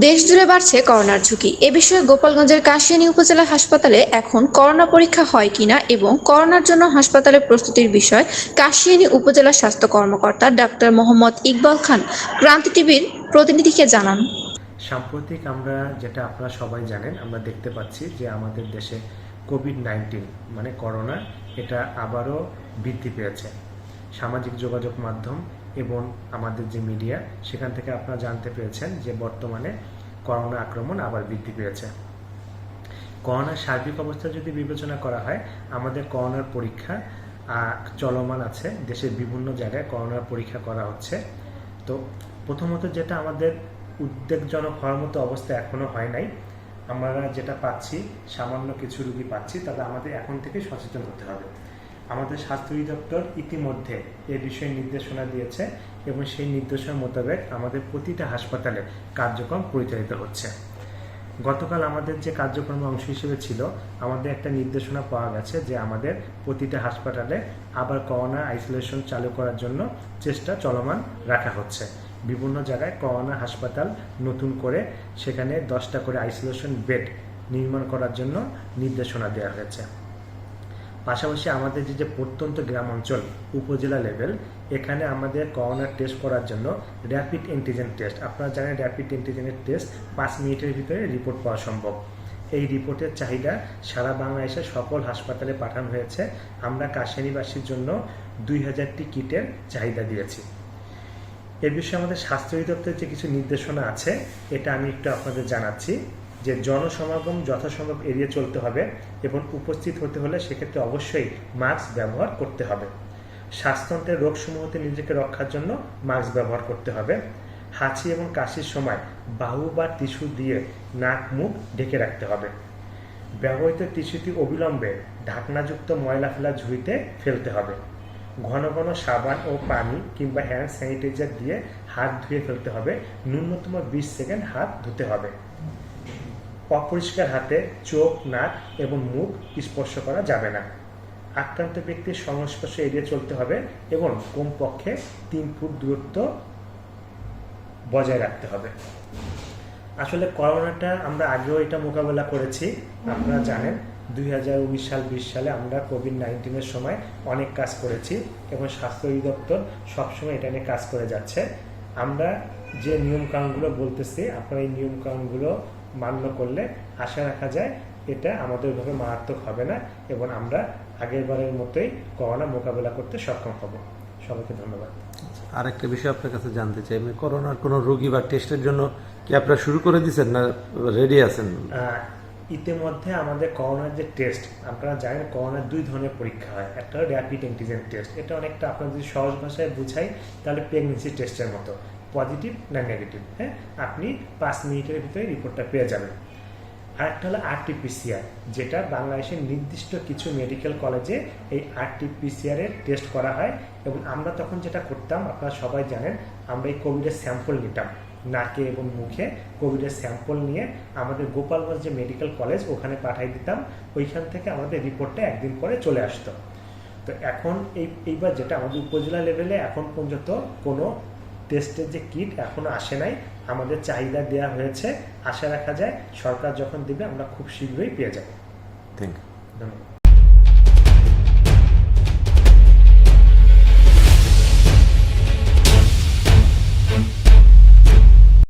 দেশ জুড়ে বাড়ছে করোনার ঝুঁকি। এ বিষয়ে গোপালগঞ্জের কাশিয়ানী উপজেলা হাসপাতালে এখন করোনা পরীক্ষা হয় কিনা এবং করোনার জন্য হাসপাতালের প্রস্তুতির বিষয় কাশিয়ানী উপজেলা স্বাস্থ্য কর্মকর্তা ডাক্তার মোহাম্মদ ইকবাল খান, ক্রান্তি টিভির প্রতিনিধিকে জানান। সাম্প্রতিক আমরা যেটা আপনারা সবাই জানেন, আমরা দেখতে পাচ্ছি যে আমাদের দেশে কোভিড নাইন্টিন মানে করোনা, এটা আবারও বৃদ্ধি পেয়েছে। সামাজিক যোগাযোগ মাধ্যম এবং আমাদের যে মিডিয়া, সেখান থেকে আপনারা জানতে পেরেছেন যে বর্তমানে করোনা আক্রমণ আবার বৃদ্ধি পেয়েছে। করোনার সার্বিক অবস্থা যদি বিবেচনা করা হয়, আমাদের করোনার পরীক্ষা চলমান আছে। দেশের বিভিন্ন জায়গায় করোনার পরীক্ষা করা হচ্ছে। তো প্রথমত যেটা আমাদের উদ্বেগজনক হওয়ার মতো অবস্থা এখনও হয় নাই, আমরা যেটা পাচ্ছি, সামান্য কিছু রুগী পাচ্ছি তবে আমাদের এখন থেকে সচেতন হতে হবে। আমাদের স্বাস্থ্য অধিদপ্তর ইতিমধ্যে এ বিষয়ে নির্দেশনা দিয়েছে এবং সেই নির্দেশনা মোতাবেক আমাদের প্রতিটা হাসপাতালে কার্যক্রম পরিচালিত হচ্ছে। গতকাল আমাদের যে কার্যক্রমের অংশ হিসেবে ছিল, আমাদের একটা নির্দেশনা পাওয়া গেছে যে আমাদের প্রতিটা হাসপাতালে আবার করোনা আইসোলেশন চালু করার জন্য চেষ্টা চলমান রাখা হচ্ছে। বিভিন্ন জায়গায় করোনা হাসপাতাল নতুন করে সেখানে দশটা করে আইসোলেশন বেড নির্মাণ করার জন্য নির্দেশনা দেওয়া হয়েছে। পাশাপাশি আমাদের যে যে প্রত্যন্ত গ্রাম অঞ্চল, উপজেলা লেভেল এখানে আমাদের করোনা টেস্ট করার জন্য র্যাপিড অ্যান্টিজেন টেস্ট আপনারা জানেন র্যাপিড অ্যান্টিজেনের টেস্ট পাঁচ মিনিটের ভিতরে রিপোর্ট পাওয়া সম্ভব। এই রিপোর্টের চাহিদা সারা বাংলাদেশে সকল হাসপাতালে পাঠানো হয়েছে। আমরা কাশিয়ানিবাসীর জন্য দুই হাজারটি কিটের চাহিদা দিয়েছি। এ বিষয়ে আমাদের স্বাস্থ্য অধিদপ্তরের যে কিছু নির্দেশনা আছে, এটা আমি একটু আপনাদের জানাচ্ছি। যে জনসমাগম যথাসম্ভব এড়িয়ে চলতে হবে এবং উপস্থিত হতে হলে সেক্ষেত্রে অবশ্যই মাস্ক ব্যবহার করতে হবে। শ্বাসতন্ত্রের রোগসমূহ হতে নিজেকে রক্ষার জন্য মাস্ক ব্যবহার করতে হবে। হাঁচি এবং কাশির সময় বাহু বা টিস্যু দিয়ে নাক, মুখ ঢেকে রাখতে হবে। ব্যবহৃত টিস্যুটি অবিলম্বে ঢাকনাযুক্ত ময়লা ফেলা ঝুড়িতে ফেলতে হবে। ঘন ঘন সাবান ও পানি কিংবা হ্যান্ড স্যানিটাইজার দিয়ে হাত ধুয়ে ফেলতে হবে। ন্যূনতম বিশ সেকেন্ড হাত ধুতে হবে। অপরিষ্কার হাতে চোখ নাক এবং মুখ স্পর্শ করা যাবে না। আক্রান্ত ব্যক্তির সংস্পর্শ এড়িয়ে চলতে হবে এবং কমপক্ষে তিন ফুট দূরত্ব বজায় রাখতে হবে। আসলে করোনাটা আমরা আগেও এটা মোকাবেলা করেছি। আপনারা জানেন দুই হাজার উনিশ সাল বিশ সালে আমরা কোভিড নাইন্টিনের সময় অনেক কাজ করেছি এবং স্বাস্থ্য অধিদপ্তর সবসময় এটা নিয়ে কাজ করে যাচ্ছে। আমরা যে নিয়মকানুনগুলো বলতেছি আপনারা এই নিয়মকানুনগুলো মান্য করলে আশা রাখা যায় এটা আমাদের ওইভাবে মারাত্মক হবে না এবং আমরা আগের বারের মতোই করোনা মোকাবেলা করতে সক্ষম হব। সবাইকে ধন্যবাদ। আরেকটা বিষয় আপনার কাছে জানতে চাই আমি করোনার কোনো রোগী বা টেস্টের জন্য কি আপনারা শুরু করে দিয়েছেন না রেডি আছেন? ইতিমধ্যে আমাদের করোনার যে টেস্ট আপনারা জানেন করোনার দুই ধরনের পরীক্ষা হয় একটা র্যাপিড অ্যান্টিজেন টেস্ট এটা অনেকটা আপনার যদি সহজ ভাষায় বুঝাই তাহলে প্রেগনেন্সি টেস্টের মতো। পজিটিভ না নেগেটিভ হ্যাঁ? আপনি পাঁচ মিনিটের ভিতরে রিপোর্টটা পেয়ে যাবেন। আরেকটা হলো আরটিপিসিআর যেটা বাংলাদেশের নির্দিষ্ট কিছু মেডিকেল কলেজে এই আরটিপিসিআর এর টেস্ট করা হয় এবং আমরা তখন যেটা করতাম, আপনারা সবাই জানেন, আমরা এই কোভিডের স্যাম্পল নিতাম। নাকে এবং মুখে কোভিডের স্যাম্পল নিয়ে আমাদের গোপালগঞ্জ যে মেডিকেল কলেজ ওখানে পাঠাই দিতাম। ওইখান থেকে আমাদের রিপোর্টটা একদিন পরে চলে আসতো। তো এখন এই, এইবার যেটা আমাদের উপজেলা লেভেলে এখন পর্যন্ত কোনো টেস্টের যে কিট এখনও আসে নাই আমাদের চাহিদা দেওয়া হয়েছে। আশা রাখা যায় সরকার যখন দেবে আমরা খুব শীঘ্রই পেয়ে যাব। থ্যাংক ইউ ধন্যবাদ।